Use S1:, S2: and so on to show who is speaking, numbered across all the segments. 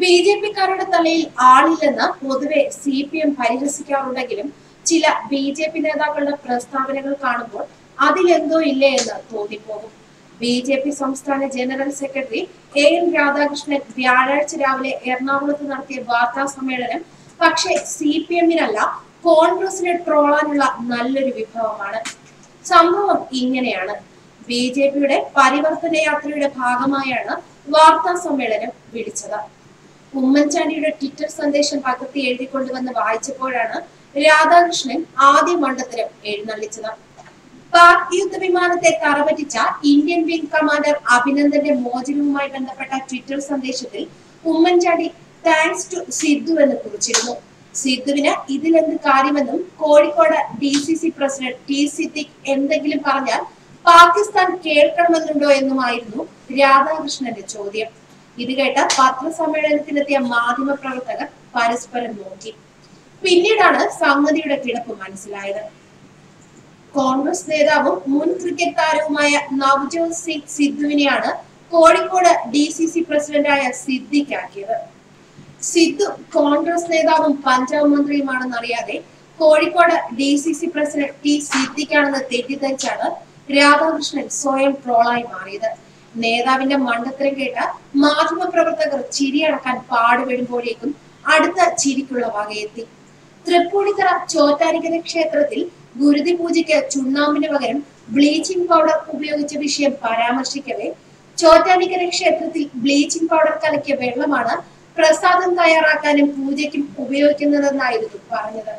S1: B J പിക്കാരുടെ തലയിൽ ആളില്ലെന്ന് പൊതുവെ C P M പരിഹസിക്കാറുണ്ടെങ്കിലും ചില ബി ജെ പി നേതാക്കളുടെ പ്രസ്താവനകൾ കാണുമ്പോൾ അതിലെന്തോ ഇല്ലേ എന്ന് തോന്നിപ്പോകും. ബി ജെ പി സംസ്ഥാന general secretary A N Radhakrishnan വ്യാഴാഴ്ച രാവിലെ എറണാകുളത്ത് നടത്തിയ വാർത്താ സമ്മേളനം പക്ഷേ സി പി എമ്മിനല്ല കോൺഗ്രസിനെ ട്രോളാനുള്ള നല്ലൊരു വിഭവമാണ്. സംഭവം ഇങ്ങനെയാണ്. ബി ജെ പിയുടെ പരിവർത്തന യാത്രയുടെ ഭാഗമായാണ് വാർത്താ സമ്മേളനം വിളിച്ചത്. ഉമ്മൻചാണ്ടിയുടെ ട്വിറ്റർ സന്ദേശം പകർത്തി എഴുതിക്കൊണ്ടുവന്ന് വായിച്ചപ്പോഴാണ് രാധാകൃഷ്ണൻ ആദ്യ മണ്ഡലം എഴുന്നള്ളിച്ചത്. പാക് യുദ്ധവിമാനത്തെ തറപറ്റിച്ച ഇന്ത്യൻ വിംഗ് കമാൻഡർ അഭിനന്ദന്റെ മോചനവുമായി ബന്ധപ്പെട്ട ട്വിറ്റർ സന്ദേശത്തിൽ ഉമ്മൻചാണ്ടി താങ്ക്സ് ടു സിദ്ധു എന്ന് കുറിച്ചിരുന്നു. സിദ്ധുവിന് ഇതിലെന്ത് കാര്യമെന്നും Kozhikode D C C president T Siddique എന്തെങ്കിലും പറഞ്ഞാൽ പാകിസ്ഥാൻ കേൾക്കണമെന്നുണ്ടോ എന്നുമായിരുന്നു രാധാകൃഷ്ണന്റെ ചോദ്യം. ഇത് കേട്ട പത്രസമ്മേളനത്തിലെത്തിയ മാധ്യമ പ്രവർത്തകർ പരസ്പരം നോക്കി. പിന്നീടാണ് സംഗതിയുടെ കിടപ്പ് മനസ്സിലായത്. കോൺഗ്രസ് നേതാവും മുൻ ക്രിക്കറ്റ് താരവുമായ നവ്ജോത് സിംഗ് സിദ്ധുവിനെയാണ് കോഴിക്കോട് ഡി സി സി പ്രസിഡന്റായ സിദ്ദിഖാക്കിയത്. സിദ്ധു കോൺഗ്രസ് നേതാവും Punjab മന്ത്രിയുമാണെന്നറിയാതെ Kozhikode D C C president T സിദ്ദിഖാണെന്ന് തെറ്റിദ്ധരിച്ചാണ് രാധാകൃഷ്ണൻ സ്വയം ട്രോളായി മാറിയത്. നേതാവിന്റെ മണ്ടത്തരം കേട്ട മാധ്യമപ്രവർത്തകർ ചിരിയടക്കാൻ പാടുപെടുമ്പോഴേക്കും അടുത്ത ചിരിക്കുള്ള വകയെത്തി. തൃപ്പൂണിത്തറ ചോറ്റാനിക്കര ക്ഷേത്രത്തിൽ ഗുരുതി പൂജയ്ക്ക് ചുണ്ണാമ്പിന് പകരം ബ്ലീച്ചിംഗ് പൗഡർ ഉപയോഗിച്ച വിഷയം പരാമർശിക്കവേ ചോറ്റാനിക്കര ക്ഷേത്രത്തിൽ ബ്ലീച്ചിംഗ് പൗഡർ കലക്കിയ വെള്ളമാണ് പ്രസാദം തയ്യാറാക്കാനും പൂജയ്ക്കും ഉപയോഗിക്കുന്നതെന്നായിരുന്നു പറഞ്ഞത്.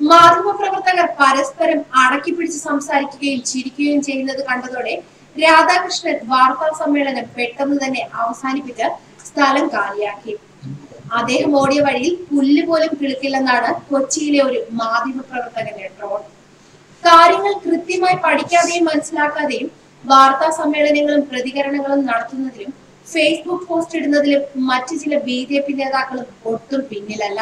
S1: മാധ്യമപ്രവർത്തകർ പരസ്പരം അടക്കി പിടിച്ച് സംസാരിക്കുകയും ചിരിക്കുകയും ചെയ്യുന്നത് കണ്ടതോടെ രാധാകൃഷ്ണൻ വാർത്താ സമ്മേളനം പെട്ടെന്ന് തന്നെ അവസാനിപ്പിച്ച് സ്ഥലം കാലിയാക്കി. അദ്ദേഹം ഓടിയ വഴിയിൽ പുല്ല് പോലും കിളുക്കില്ലെന്നാണ് കൊച്ചിയിലെ ഒരു മാധ്യമ പ്രവർത്തകന്റെ ട്രോൾ കാര്യങ്ങൾ കൃത്യമായി പഠിക്കാതെയും മനസ്സിലാക്കാതെയും വാർത്താ സമ്മേളനങ്ങളും പ്രതികരണങ്ങളും നടത്തുന്നതിലും ഫേസ്ബുക്ക് പോസ്റ്റ് ഇടുന്നതിലും മറ്റു ചില ബി ജെ പി നേതാക്കളും ഒട്ടും പിന്നിലല്ല.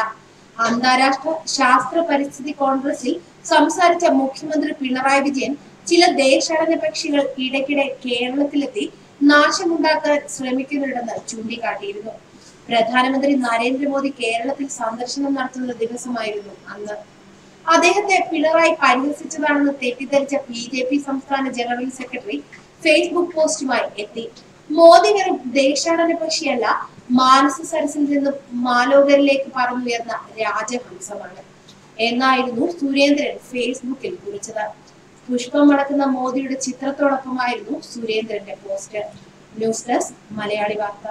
S1: അന്താരാഷ്ട്ര ശാസ്ത്ര പരിസ്ഥിതി കോൺഗ്രസിൽ സംസാരിച്ച മുഖ്യമന്ത്രി പിണറായി വിജയൻ ചില ദേശാടന പക്ഷികൾ ഇടയ്ക്കിടെ കേരളത്തിലെത്തി നാശമുണ്ടാക്കാൻ ശ്രമിക്കുന്നുണ്ടെന്ന് ചൂണ്ടിക്കാട്ടിയിരുന്നു. പ്രധാനമന്ത്രി നരേന്ദ്രമോദി കേരളത്തിൽ സന്ദർശനം നടത്തുന്ന ദിവസമായിരുന്നു അന്ന്. അദ്ദേഹത്തെ പിണറായി പരിഹസിച്ചതാണെന്ന് തെറ്റിദ്ധരിച്ച ബി ജെ പി സംസ്ഥാന ജനറൽ സെക്രട്ടറി ഫേസ്ബുക്ക് പോസ്റ്റുമായി എത്തി. മോദി വെറും ദേശാടന പക്ഷിയല്ല മാനസ സരസിൽ നിന്നും മാലോകരിലേക്ക് പറന്നുയർന്ന രാജഹംസമാണ്. എന്നായിരുന്നു സുരേന്ദ്രൻ ഫേസ്ബുക്കിൽ കുറിച്ചത്. പുഷ്പം മടക്കുന്ന മോദിയുടെ ചിത്രത്തോടൊപ്പമായിരുന്നു സുരേന്ദ്രന്റെ പോസ്റ്റർ. ന്യൂസ് ഡെസ്ക് മലയാളി വാർത്ത.